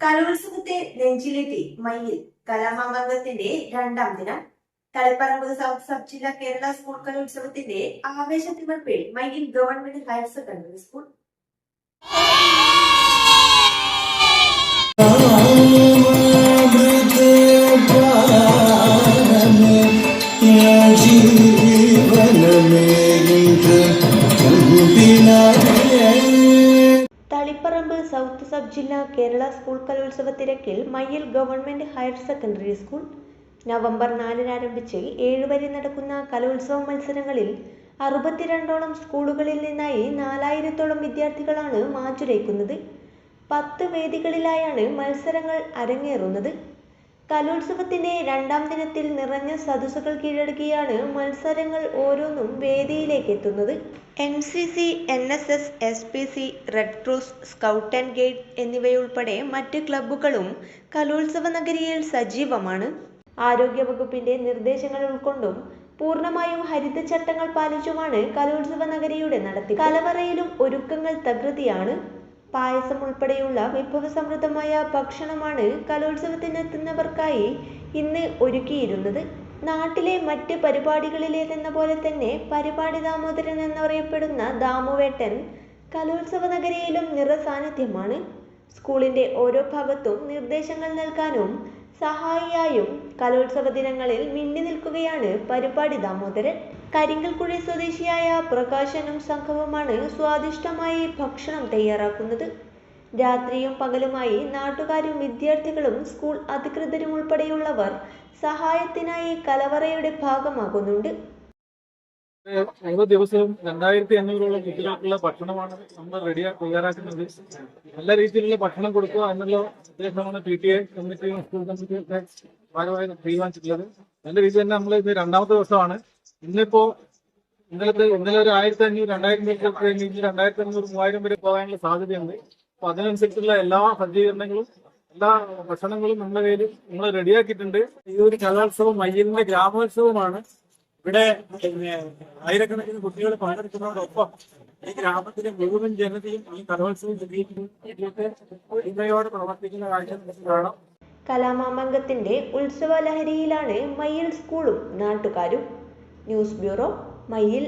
കലോത്സവത്തെ നെഞ്ചിലേറ്റി മയ്യിൽ കലാമാമംഗത്തിന്റെ രണ്ടാം ദിനം. Taliparamba south sub ജില്ലാ കേരള സ്കൂൾ കലോത്സവത്തിന്റെ ആവേശത്തിമർപ്പിൽ Mayyil government higher secondary school. Taliparamba south sub ജില്ലാ കേരള സ്കൂൾ കലോത്സവ തിരക്കിൽ Mayyil government higher secondary school. November നാലിന് ആരംഭിച്ച് ഏഴ് വരെ നടക്കുന്ന കലോത്സവ മത്സരങ്ങളിൽ അറുപത്തിരണ്ടോളം സ്കൂളുകളിൽ നിന്നായി നാലായിരത്തോളം വിദ്യാർത്ഥികളാണ് മാറ്റുരയ്ക്കുന്നത്. പത്ത് വേദികളിലായാണ് മത്സരങ്ങൾ അരങ്ങേറുന്നത്. കലോത്സവത്തിന്റെ രണ്ടാം ദിനത്തിൽ നിറഞ്ഞ സദസ്സുകൾ കീഴടക്കിയാണ് മത്സരങ്ങൾ ഓരോന്നും വേദിയിലേക്ക് എത്തുന്നത്. N C C N S S S P C red cross scout and guide എന്നിവയുൾപ്പെടെ മറ്റ് ക്ലബ്ബുകളും കലോത്സവ നഗരിയിൽ സജീവമാണ്. ആരോഗ്യവകുപ്പിന്റെ നിർദ്ദേശങ്ങൾ ഉൾക്കൊണ്ടും പൂർണമായും ഹരിതചട്ടങ്ങൾ പാലിച്ചുമാണ് കലോത്സവ നഗരിയുടെ നടത്തി. കലവറയിലും ഒരുക്കങ്ങൾ തകൃതിയാണ്. പായസം ഉൾപ്പെടെയുള്ള വിഭവസമൃദ്ധമായ ഭക്ഷണമാണ് കലോത്സവത്തിനെത്തുന്നവർക്കായി ഇന്ന് ഒരുക്കിയിരുന്നത്. നാട്ടിലെ മറ്റ് പരിപാടികളിലേതെന്ന പോലെ തന്നെ പരിപാടി ദാമോദരൻ എന്നറിയപ്പെടുന്ന ദാമുവേട്ടൻ കലോത്സവ നഗരിയിലും നിറസാന്നിധ്യമാണ്. സ്കൂളിന്റെ ഓരോ ഭാഗത്തും നിർദ്ദേശങ്ങൾ നൽകാനും സഹായിയായും കലോത്സവ ദിനങ്ങളിൽ മിന്നി നിൽക്കുകയാണ് പരിപാടി ദാമോദരൻ. കരിങ്കൽക്കുഴി സ്വദേശിയായ പ്രകാശനും സംഘവുമാണ് സ്വാദിഷ്ടമായി ഭക്ഷണം തയ്യാറാക്കുന്നത്. രാത്രിയും പകലുമായി നാട്ടുകാരും വിദ്യാർത്ഥികളും സ്കൂൾ അധികൃതരും ഉൾപ്പെടെയുള്ളവർ സഹായത്തിനായി കലവറയുടെ ഭാഗമാകുന്നുണ്ട്. ഓരോ ദിവസവും രണ്ടായിരത്തി അഞ്ഞൂറോളം കുട്ടികൾക്കുള്ള ഭക്ഷണമാണ് നമ്മൾ റെഡി തയ്യാറാക്കുന്നത്. നല്ല രീതിയിലുള്ള ഭക്ഷണം കൊടുക്കുക എന്നുള്ള ഉദ്ദേശമാണ് പി ടി എ കമ്മിറ്റിയും സ്കൂൾ കമ്മിറ്റിയൊക്കെ ഭാഗമായി തീരുമാനിച്ചിട്ടുള്ളത്. നല്ല രീതിയിൽ തന്നെ നമ്മൾ ഇത് രണ്ടാമത്തെ ദിവസമാണ്. ഇന്നിപ്പോ ഇന്നലത്തെ ഇന്നലെ ഒരു ആയിരത്തി അഞ്ഞൂറ് രണ്ടായിരത്തി അഞ്ഞൂറ് മൂവായിരം വരെ പോകാനുള്ള സാധ്യതയുണ്ട്. അപ്പൊ അതിനനുസരിച്ചുള്ള എല്ലാ സജ്ജീകരണങ്ങളും എല്ലാ ഭക്ഷണങ്ങളും നമ്മുടെ കയ്യിൽ നമ്മൾ റെഡിയാക്കിയിട്ടുണ്ട് ഈ ഒരു കലോത്സവം മയ്യലിന്റെ ഗ്രാമോത്സവമാണ്. ഇവിടെ പിന്നെ ആയിരക്കണക്കിന് കുട്ടികൾ പങ്കെടുക്കുന്നതോടൊപ്പം ഈ ഗ്രാമത്തിലെ മുഴുവൻ ജനതയും ഈ കലോത്സവം ഒരുമയോടെ പ്രവർത്തിക്കുന്ന കാഴ്ച നമുക്ക് കാണാം. കലാമാമംഗത്തിന്റെ ഉത്സവ ലഹരിയിലാണ് മയ്യിൽ സ്കൂളും നാട്ടുകാരും. News bureau Mayyil